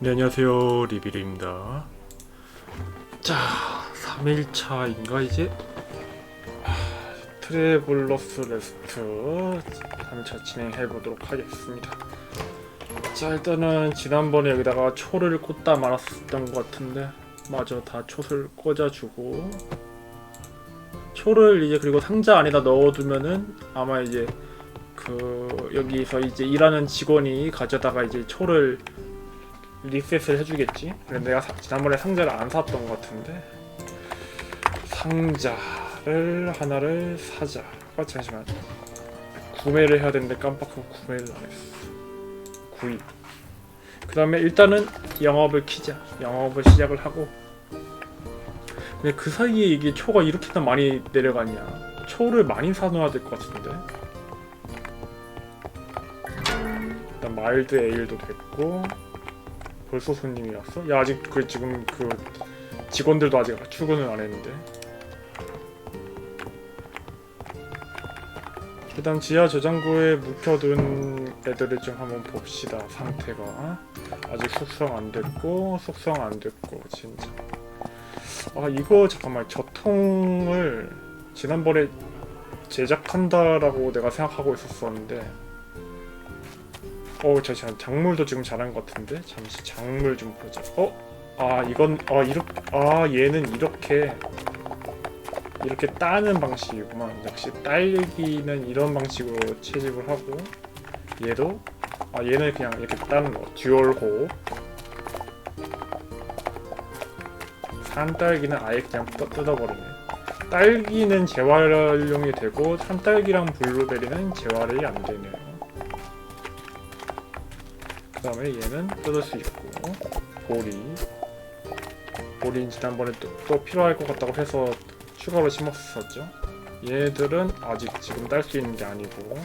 네, 안녕하세요. 리비르입니다. 자, 3일차인가 이제? 아, 트래블러스 레스트 3차 진행해 보도록 하겠습니다. 자, 일단은 지난번에 여기다가 초를 꽂다 말았었던 것 같은데 마저 다 촛을 꽂아주고 초를 이제 그리고 상자 안에다 넣어두면은 아마 이제 그 여기서 이제 일하는 직원이 가져다가 이제 초를 리셋을 해주겠지. 근데 내가 사- 지난번에 상자를 안 샀던 것 같은데 상자를 하나를 사자. 아 잠시만 구매를 해야 되는데 깜빡하고 구매를 안 했어. 구입. 그 다음에 일단은 영업을 키자. 영업을 시작을 하고. 근데 그 사이에 이게 초가 이렇게나 많이 내려갔냐? 초를 많이 사놓아야 될 것 같은데. 일단 마일드 에일도 됐고. 벌써 손님이 왔어? 야 아직 그 지금 그 직원들도 아직 출근을 안 했는데. 일단 지하 저장고에 묵혀둔 애들을 좀 한번 봅시다 상태가. 아직 숙성 안 됐고 숙성 안 됐고 진짜. 아 이거 잠깐만 저 통을 지난번에 제작한다라고 내가 생각하고 있었었는데 어 잠시만 작물도 지금 잘한 것 같은데? 잠시 작물 좀 보자. 어? 아 이건 아 이렇게 아 얘는 이렇게 이렇게 따는 방식이구만. 역시 딸기는 이런 방식으로 채집을 하고 얘도 아 얘는 그냥 이렇게 따는 거. 듀얼 호 산딸기는 아예 그냥 뜯- 뜯어버리네. 딸기는 재활용이 되고 산딸기랑 블루베리는 재활이 안 되네요 그 다음에 얘는 뜯을 수 있고 보리. 보리 지난번에 또, 또 필요할 것 같다고 해서 추가로 심었었죠. 얘들은 아직 지금 딸 수 있는 게 아니고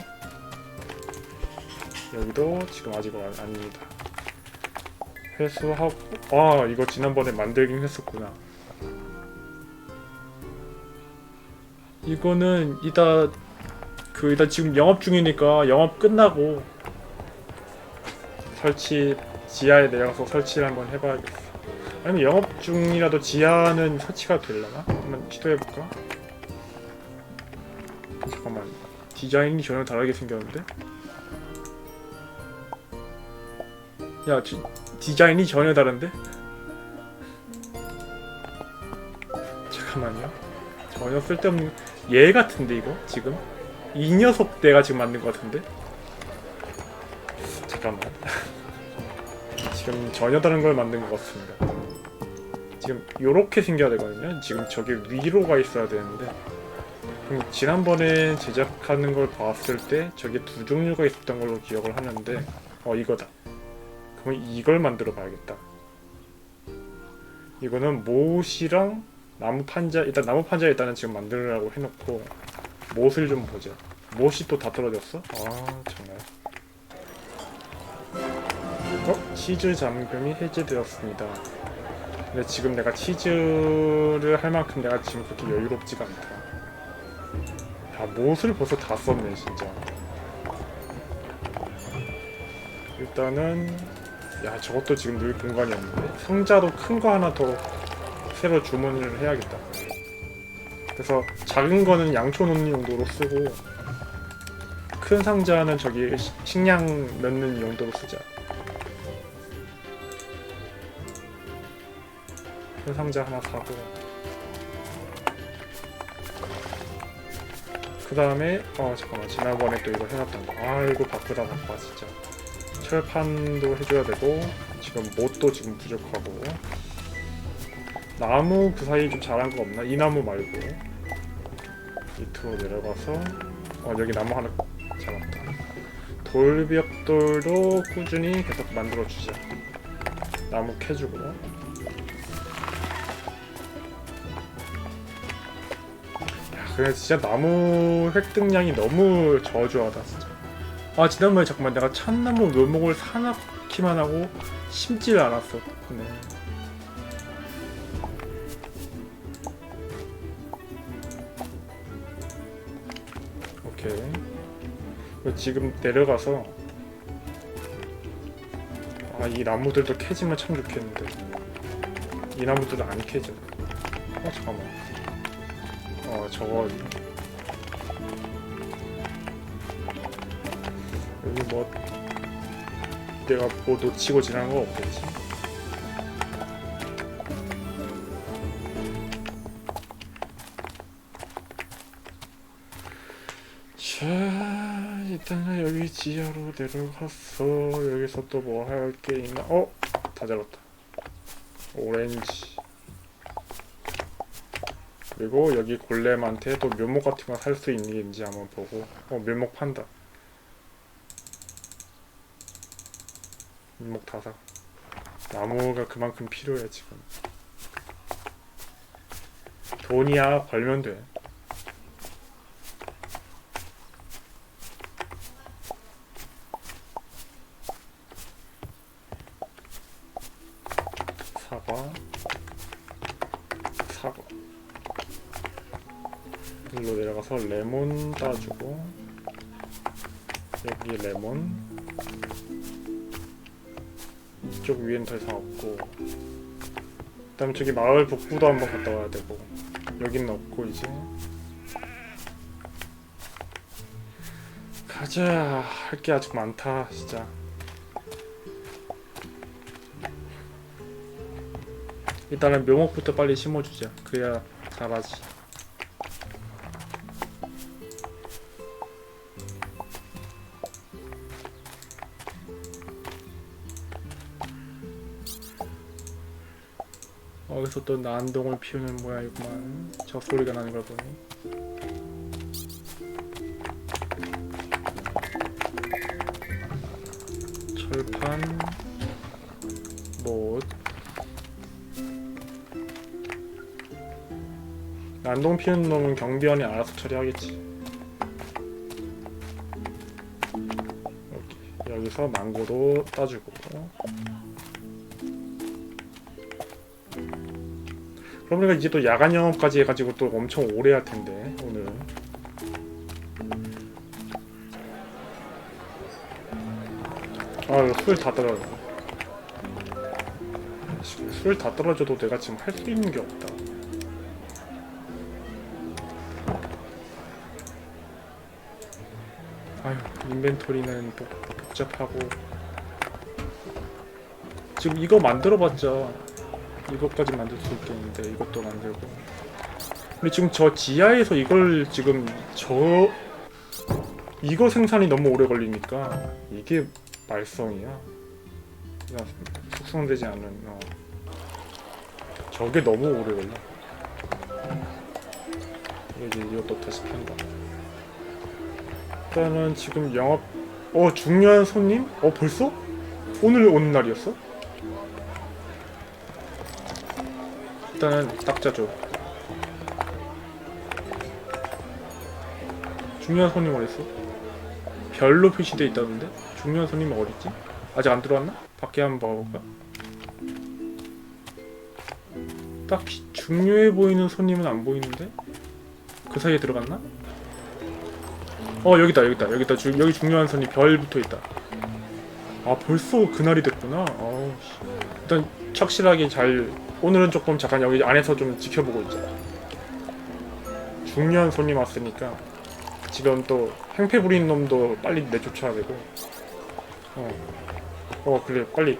여기도 지금 아직 안- 아닙니다. 회수하고 아 이거 지난번에 만들긴 했었구나. 이거는 이따 그 이따 지금 영업 중이니까 영업 끝나고 설치 지하에 내려가서 설치를 한번 해봐야겠어. 아니면 영업 중이라도 지하는 설치가 되려나? 한번 시도해볼까? 잠깐만 디자인이 전혀 다르게 생겼는데? 야 디, 디자인이 전혀 다른데? 잠깐만요 전혀 쓸데없는 얘 같은데 이거 지금? 이 녀석 내가 지금 만든 것 같은데? 잠깐만 지금 전혀 다른 걸 만든 것 같습니다. 지금 요렇게 생겨야 되거든요. 지금 저기 위로가 있어야 되는데 그럼 지난번에 제작하는 걸 봤을 때 저게 두 종류가 있었던 걸로 기억을 하는데 어 이거다. 그럼 이걸 만들어 봐야겠다. 이거는 못이랑 나무 판자 일단 나무 판자 일단은 지금 만들으라고 해놓고 못을 좀 보자. 못이 또 다 떨어졌어? 아 정말. 어? 치즈 잠금이 해제되었습니다. 근데 지금 내가 치즈를 할 만큼 내가 지금 그렇게 여유롭지가 않다. 야, 못을 벌써 다 썼네, 진짜. 일단은, 야, 저것도 지금 늘 공간이 없는데? 상자도 큰 거 하나 더 새로 주문을 해야겠다. 그래서 작은 거는 양초 놓는 용도로 쓰고, 큰 상자는 저기 시- 식량 넣는 용도로 쓰자. 큰 상자 하나 사고. 그 다음에 어 잠깐만. 지난번에 또 이거 해놨던 거. 아이고 바쁘다 바빠 진짜. 철판도 해줘야 되고 지금 못도 지금 부족하고. 나무 그 사이 좀 잘한 거 없나? 이 나무 말고. 밑으로 내려가서 어 여기 나무 하나 잡았다. 돌벽돌도 꾸준히 계속 만들어주자. 나무 캐주고 그래 진짜 나무 획득량이 너무 저조하다 진짜. 아 지난번에 잠깐만 내가 참나무 묘목을 사놓기만 하고 심지를 않았어. 네. 오케이. 지금 내려가서 아아이 나무들도 캐지면 참 좋겠는데 이 나무들은 안 캐져 어 잠깐만 어 저거 여기 뭐 내가 뭐 놓치고 지나간 거 없겠지? 자 일단은 여기 지하로 내려가서 여기서 또 뭐 할 게 있나? 어? 다 잡았다 오렌지 그리고 여기 골렘한테 또 묘목 같은 거 살 수 있는지 한번 보고 어 묘목 판다. 묘목 다사. 나무가 그만큼 필요해 지금. 돈이야 벌면 돼 일로 내려가서 레몬 따주고 여기 레몬. 이쪽 위엔 더 이상 없고 그 다음 저기 마을 북부도 한번 갔다 와야 되고 여긴 없고 이제. 가자. 할 게 아직 많다 진짜. 일단은 묘목부터 빨리 심어주자. 그래야 잘하지 어디서 또 난동을 피우는 모양이구만. 저 소리가 나는 걸 보니. 철판 못. 난동 피우는 놈은 경비원이 알아서 처리하겠지. 여기, 여기서 망고도 따주고 그럼 우리가 이제 또 야간 영업까지 해가지고 또 엄청 오래 할 텐데 오늘은 아술 다 떨어져 술 다 떨어져도 내가 지금 할 수 있는 게 없다. 아휴 인벤토리는 복, 복잡하고. 지금 이거 만들어봤자 이것까지 만들 수 있겠는데 이것도 만들고 근데 지금 저 지하에서 이걸 지금 저 이거 생산이 너무 오래 걸리니까 이게 말썽이야 숙성되지 않은 어. 저게 너무 오래 걸려 이제 이것도 다시 편다 일단은 지금 영업 어 중요한 손님? 어 벌써? 오늘 오는 날이었어? 일단은 딱자 줘. 중요한 손님 어딨어? 별로 표시돼 있다던데? 중요한 손님 어딨지? 아직 안 들어왔나? 밖에 한번 봐볼까? 딱히 중요해 보이는 손님은 안 보이는데? 그 사이에 들어갔나? 어 여기다 여기다 여기다 주, 여기 중요한 손님 별 붙어있다 아 벌써 그날이 됐구나 씨. 일단 착실하게 잘 오늘은 조금 잠깐 여기 안에서 좀 지켜보고 있자. 중요한 손님 왔으니까 지금 또 행패 부리는 놈도 빨리 내쫓아야 되고. 어, 어 그래 빨리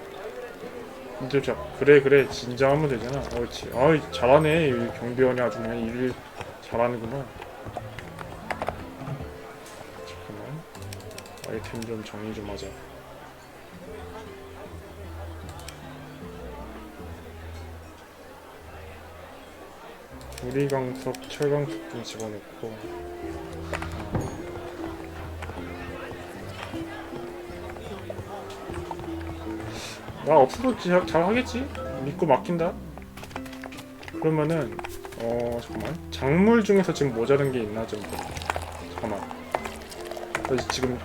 내쫓아. 그래 그래 진정하면 되잖아. 옳지. 아이 잘하네 이 경비원이 아주 그냥 일을 잘하는구나. 잠깐만 아이템 좀 정리 좀 하자. 유리광석, 철광석 좀 집어넣고. 나 없어도 잘, 잘 하겠지? 믿고 맡긴다? 그러면은 어 잠깐만. 작물 중에서 지금 모자란 게 있나 좀. 잠깐만. 나 지금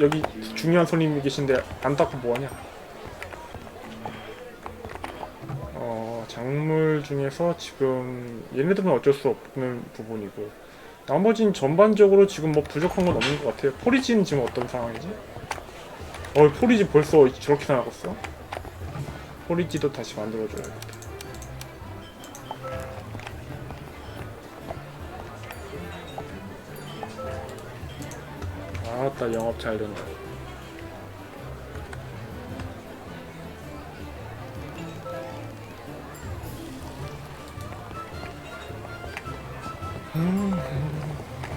여기 중요한 손님이 계신데 안 닦고 뭐하냐 중에서 지금 얘네들은 어쩔 수 없는 부분이고 나머진 전반적으로 지금 뭐 부족한 건 없는 것 같아요. 포리지는 지금 어떤 상황이지? 어, 포리지 벌써 저렇게 나갔어? 포리지도 다시 만들어줘야겠다. 아따 영업 잘 된다. 음.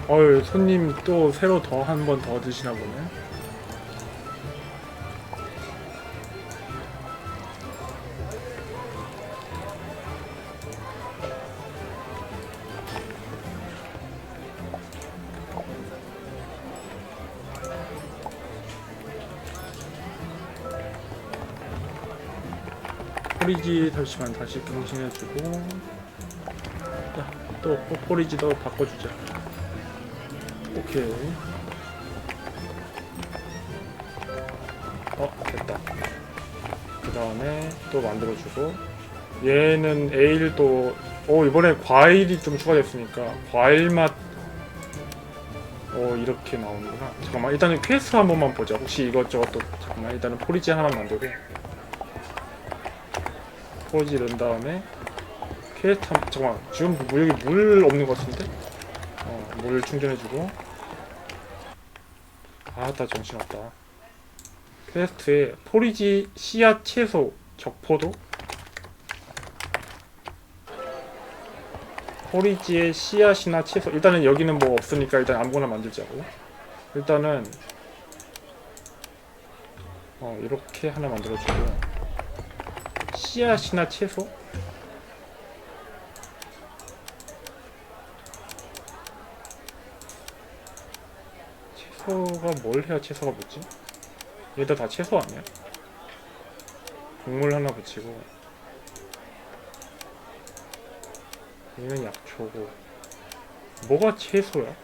어유 손님 또 새로 더 한 번 더 드시나 보네. 포리지 잠시만 다시更신해주고 야, 또 포리지도 바꿔주자. 오케이. 어 됐다. 그 다음에 또 만들어주고. 얘는 에일도 오 이번에 과일이 좀 추가됐으니까 과일 맛. 어, 이렇게 나오는구나. 잠깐만 일단은 퀘스트 한 번만 보자. 혹시 이것저것 또 잠깐만 일단은 포리지 하나 만들고. 포지 넣은 다음에 한 잠깐만 지금 뭐 여기 물 없는 것 같은데? 어, 물 충전해주고. 아따 정신없다. 퀘스트에 포리지 씨앗 채소 적포도? 포리지의 씨앗이나 채소 일단은 여기는 뭐 없으니까 일단 아무거나 만들자고. 일단은 어 이렇게 하나 만들어주고. 씨앗이나 채소? 채소가 뭘 해야 채소가 붙지? 얘들 다 채소 아니야? 국물 하나 붙이고 얘는 약초고 뭐가 채소야?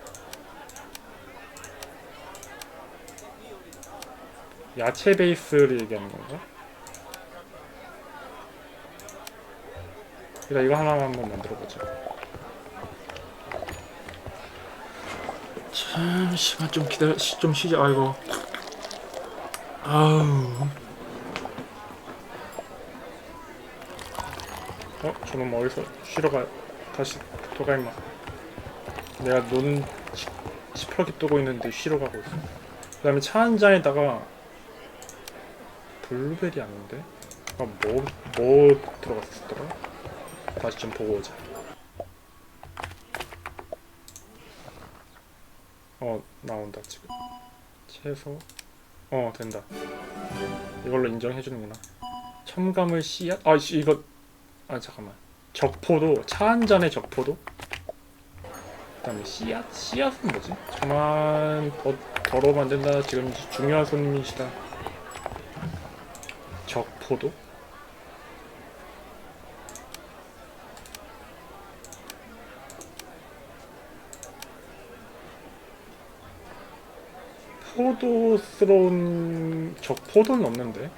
야채 베이스를 얘기하는 건가? 일단 이거 하나만 한번 만들어보자. 잠시만 좀 기다려, 쉬- 좀 쉬자. 아이고. 아우. 어? 저놈 어디서 쉬러 가? 다시 돌아 임마. 내가 눈 시- 시퍼렇게 뜨고 있는데 쉬러 가고 있어. 그 다음에 차 한 잔에다가 블루베리 아닌데? 아, 뭐, 뭐 들어갔었더라? 다시 좀 보고 오자. 어 나온다 지금. 채소. 어 된다. 이걸로 인정해 주는구나. 첨가물 씨앗. 아 씨, 이거 아 잠깐만. 적포도 차 한 잔의 적포도. 그다음에 씨앗 씨앗은 뭐지? 저만 더 더러워 만든다. 지금 중요한 손님이시다. 적포도. 포도스러운 저 포도는 없는데.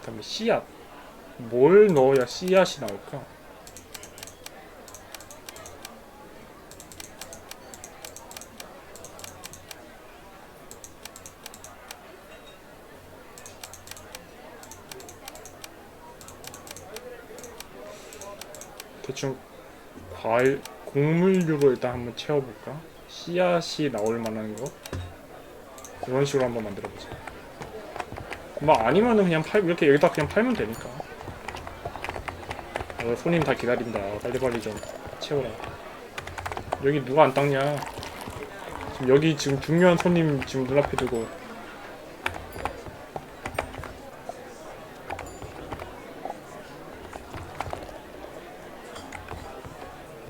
그 다음에 씨앗. 뭘 넣어야 씨앗이 나올까? 대충 과일 곡물류로 일단 한번 채워볼까? 씨앗이 나올 만한 거 이런 식으로 한번 만들어보자. 뭐 아니면은 그냥 팔 이렇게 여기다 그냥 팔면 되니까. 어, 손님 다 기다린다. 빨리빨리 좀 채워라. 여기 누가 안 닦냐? 지금 여기 지금 중요한 손님 지금 눈앞에 두고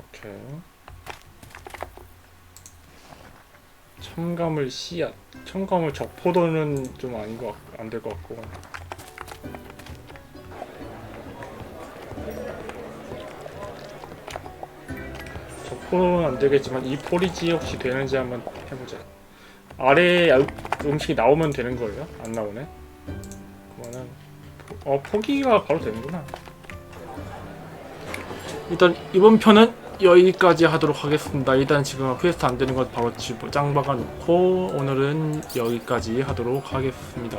오케이. 첨가물 씨앗. 첨가물 적포도는 좀 아닌 것 안 될 것 같고. 적포는 안 되겠지만 이 포리지 혹시 되는지 한번 해보자. 아래에 알- 음식이 나오면 되는 거예요? 안 나오네? 그러면은 포- 어 포기가 바로 되는구나. 일단 이번 편은 여기까지 하도록 하겠습니다. 일단 지금 퀘스트 안 되는 것 바로 집 짱박아 놓고 오늘은 여기까지 하도록 하겠습니다.